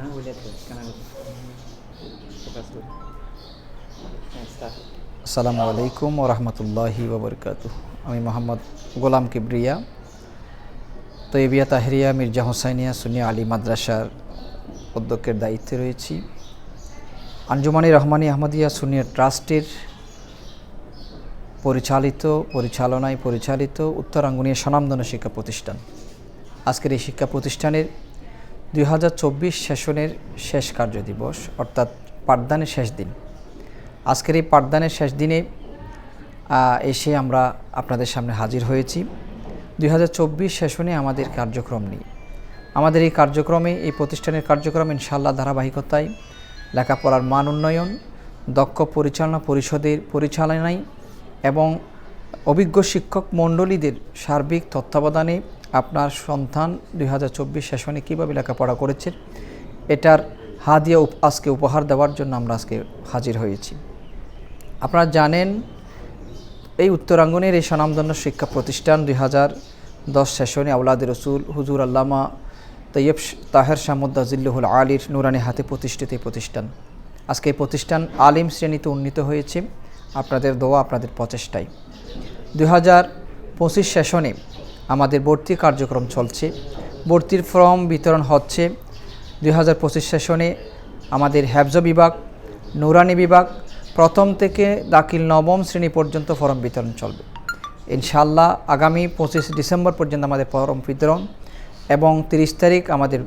হ্যাঁ বলে তো কেন ফোকাস করি আসসালামু আলাইকুম ও রহমতুল্লাহি ওবরকাত আমি মোহাম্মদ গোলাম কিবরিয়া, তৈবিয়া তাহরিয়া, মির্জা হোসাইনিয়া, সুনিয়া আলী মাদ্রাসার অধ্যক্ষের দায়িত্বে রয়েছি। আঞ্জুমানি রহমানি আহমদিয়া সুনিয়া ট্রাস্টের পরিচালিত, পরিচালনায় পরিচালিত উত্তরাঙ্গুনিয়া স্বনামধন্য শিক্ষা প্রতিষ্ঠান। আজকের এই শিক্ষা প্রতিষ্ঠানের দু হাজার চব্বিশ সেশনের শেষ কার্যদিবস, অর্থাৎ পাঠদানের শেষ দিন। আজকের এই পাঠদানের শেষ দিনে এসে আমরা আপনাদের সামনে হাজির হয়েছি। দু হাজার চব্বিশ সেশনে আমাদের কার্যক্রম নিয়ে। আমাদের এই কার্যক্রমে, এই প্রতিষ্ঠানের কার্যক্রম ইনশাল্লাহ ধারাবাহিকতায়, লেখাপড়ার মান উন্নয়ন, দক্ষ পরিচালনা পরিষদের পরিচালনায় এবং অভিজ্ঞ শিক্ষক মণ্ডলীদের সার্বিক তত্ত্বাবধানে আপনার সন্তান দুই হাজার চব্বিশ সেশনে কীভাবে লেখাপড়া করেছে? এটার হাদিয়া আজকে উপহার দেওয়ার জন্য আমরা আজকে হাজির হয়েছি। আপনারা জানেন, এই উত্তরাঙ্গনের এই স্বনামধন্য শিক্ষা প্রতিষ্ঠান দুই হাজার দশ সেশনে আউলাদ রসুল, হুজুর আল্লামা তৈয়ব তাহের শামুদ্দাজিল্লুহুল আলীর নুরানি হাতে প্রতিষ্ঠিত এই প্রতিষ্ঠান। আজকে এই প্রতিষ্ঠান আলিম শ্রেণীতে উন্নীত হয়েছে। আপনাদের দোয়া, আপনাদের প্রচেষ্টায়। দুই হাজার পঁচিশ সেশনে আমাদের ভর্তি কার্যক্রম চলছে। ভর্তির ফর্ম বিতরণ হচ্ছে দুই হাজার পঁচিশ সেশনে আমাদের হ্যাবজ বিভাগ, নুরানি বিভাগ, প্রথম থেকে দাখিল নবম শ্রেণি পর্যন্ত ফর্ম বিতরণ চলবে। ইনশাল্লাহ আগামী পঁচিশ ডিসেম্বর পর্যন্ত আমাদের ফর্ম বিতরণ এবং তিরিশ তারিখ আমাদের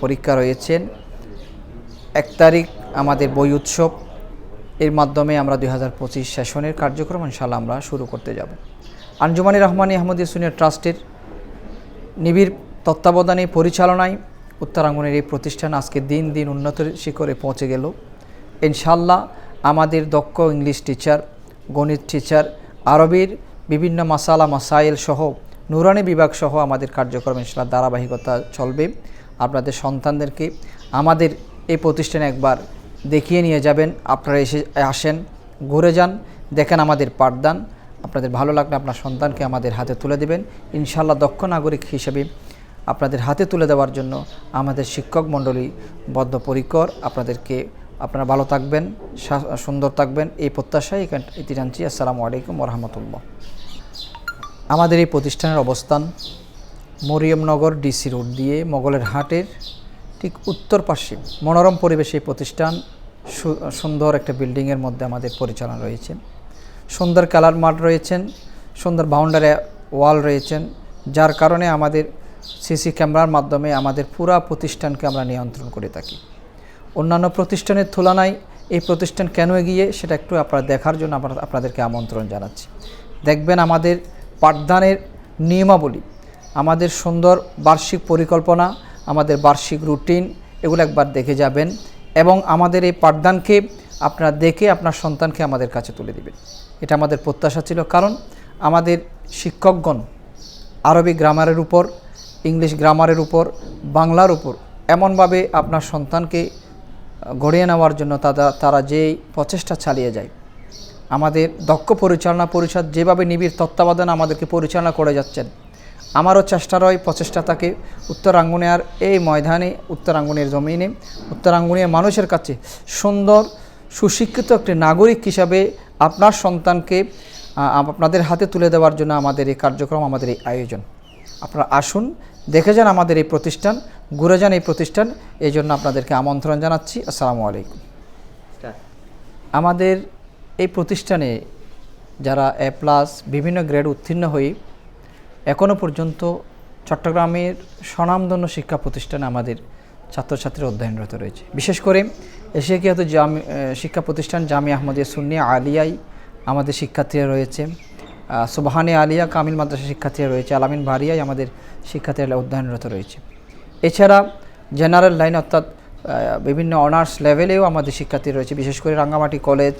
পরীক্ষা রয়েছেন এক তারিখ আমাদের বই উৎসব। এর মাধ্যমে আমরা দুই হাজার পঁচিশ সেশনের কার্যক্রম ইনশাল্লাহ আমরা শুরু করতে যাব। আঞ্জুমানি রহমানি আহমদিয়া সুনিয়র ট্রাস্টের নিবিড় তত্ত্বাবধানে পরিচালনায় উত্তরাঙ্গনের এই প্রতিষ্ঠান আজকে দিন দিন উন্নত শিখরে পৌঁছে গেল। ইনশাল্লাহ আমাদের দক্ষ ইংলিশ টিচার, গণিত টিচার, আরবির বিভিন্ন মাসালা, মাসাইল সহ নুরানি বিভাগ সহ আমাদের কার্যক্রম ইনশাল্লাহ ধারাবাহিকতা চলবে। আপনাদের সন্তানদেরকে আমাদের এই প্রতিষ্ঠানে একবার দেখিয়ে নিয়ে যাবেন। আপনারা এসে আসেন, ঘুরে যান, দেখেন আমাদের পাঠদান। আপনাদের ভালো লাগলে আপনার সন্তানকে আমাদের হাতে তুলে দেবেন। ইনশাল্লাহ দক্ষ নাগরিক হিসেবে আপনাদের হাতে তুলে দেওয়ার জন্য আমাদের শিক্ষক মণ্ডলী বদ্ধপরিকর আপনাদেরকে আপনারা ভালো থাকবেন সুন্দর থাকবেন। এই প্রত্যাশায় এটি জানছি। আসসালামু আলাইকুম রহমতুল্লাহ আমাদের এই প্রতিষ্ঠানের অবস্থান মরিয়মনগর ডিসি রোড দিয়ে মোগলের হাটের ঠিক উত্তর পাশে মনোরম পরিবেশে প্রতিষ্ঠান সুন্দর একটা বিল্ডিংয়ের মধ্যে আমাদের পরিচালনা রয়েছে। সুন্দর কালার মাঠ রয়েছেন, সুন্দর বাউন্ডারি ওয়াল রয়েছেন, যার কারণে আমাদের সিসি ক্যামেরার মাধ্যমে আমাদের পুরা প্রতিষ্ঠানকে আমরা নিয়ন্ত্রণ করে থাকি। অন্যান্য প্রতিষ্ঠানের তুলনায় এই প্রতিষ্ঠান কেন এগিয়ে, সেটা একটু আপনারা দেখার জন্য আমরা আপনাদেরকে আমন্ত্রণ জানাচ্ছি। দেখবেন আমাদের পাঠদানের নিয়মাবলী, আমাদের সুন্দর বার্ষিক পরিকল্পনা, আমাদের বার্ষিক রুটিন, এগুলো একবার দেখে যাবেন এবং আমাদের এই পাঠদানকে আপনারা দেখে আপনার সন্তানকে আমাদের কাছে তুলে দিবেন। এটা আমাদের প্রত্যাশা ছিল, কারণ আমাদের শিক্ষকগণ আরবি গ্রামারের উপর, ইংলিশ গ্রামারের উপর, বাংলার উপর এমনভাবে আপনার সন্তানকে গড়িয়ে নেওয়ার জন্য তারা তারা যেই প্রচেষ্টা চালিয়ে যায়, আমাদের দক্ষ পরিচালনা পরিষদ যেভাবে নিবিড় তত্ত্বাবধান আমাদেরকে পরিচালনা করে যাচ্ছেন, আমারও চেষ্টা রয় প্রচেষ্টা থাকে উত্তরাঙ্গুনিয়ার এই ময়দানে উত্তরাঙ্গুনিয়ার জমিনে উত্তরাঙ্গুনিয়ার মানুষের কাছে সুন্দর সুশিক্ষিত একটি নাগরিক হিসাবে আপনার সন্তানকে আপনাদের হাতে তুলে দেওয়ার জন্য আমাদের এই কার্যক্রম আমাদের এই আয়োজন। আপনারা আসুন দেখে যান আমাদের এই প্রতিষ্ঠান ঘুরে যান এই প্রতিষ্ঠান। এই জন্য আপনাদেরকে আমন্ত্রণ জানাচ্ছি। আসসালামু আলাইকুম। আমাদের এই প্রতিষ্ঠানে যারা এ প্লাস বিভিন্ন গ্রেড উত্তীর্ণ হয়ে এখনও পর্যন্ত চট্টগ্রামের স্বনামধন্য শিক্ষা প্রতিষ্ঠানে আমাদের ছাত্রছাত্রীরা অধ্যয়নরত রয়েছে। বিশেষ করে এশিয়াকিয়াত জামি শিক্ষা প্রতিষ্ঠান জামি আহমদিয়া সুন্নি আলিয়াই আমাদের শিক্ষার্থীরা রয়েছে। সুবাহানি আলিয়া কামিল মাদ্রাসা শিক্ষার্থীরা রয়েছে। আলামিন ভারিয়াই আমাদের শিক্ষার্থীরা অধ্যয়নরত রয়েছে। এছাড়া জেনারেল লাইন অর্থাৎ বিভিন্ন অনার্স লেভেলেও আমাদের শিক্ষার্থী রয়েছে। বিশেষ করে রাঙ্গামাটি কলেজ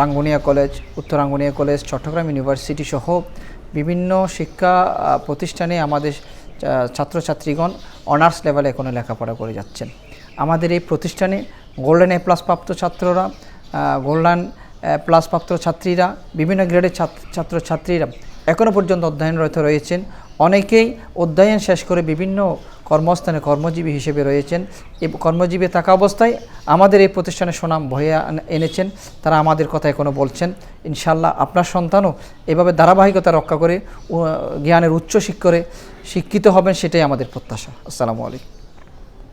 রাঙ্গুনিয়া কলেজ, উত্তর রাঙ্গুনিয়া কলেজ, চট্টগ্রাম ইউনিভার্সিটি সহ বিভিন্ন শিক্ষা প্রতিষ্ঠানে আমাদের ছাত্রছাত্রীগণ অনার্স লেভেলে এখনও লেখাপড়া করে যাচ্ছেন। আমাদের এই প্রতিষ্ঠানে গোল্ডেন এ প্লাস প্রাপ্ত ছাত্ররা গোল্ডেন প্লাস প্রাপ্ত ছাত্রীরা, বিভিন্ন গ্রেডের ছাত্র ছাত্রছাত্রীরা এখনও পর্যন্ত অধ্যয়নরত রয়েছেন। অনেকেই অধ্যয়ন শেষ করে বিভিন্ন কর্মস্থানে কর্মজীবী হিসেবে রয়েছেন। এই কর্মজীবী থাকা অবস্থায় আমাদের এই প্রতিষ্ঠানে সুনাম বয়ে এনেছেন। তারা আমাদের কথা এখনও বলছেন। ইনশাল্লাহ আপনার সন্তানও এভাবে ধারাবাহিকতা রক্ষা করে জ্ঞানের উচ্চ শিক্ষরে শিক্ষিত হবেন, সেটাই আমাদের প্রত্যাশা। আসসালামু আলাইকুম।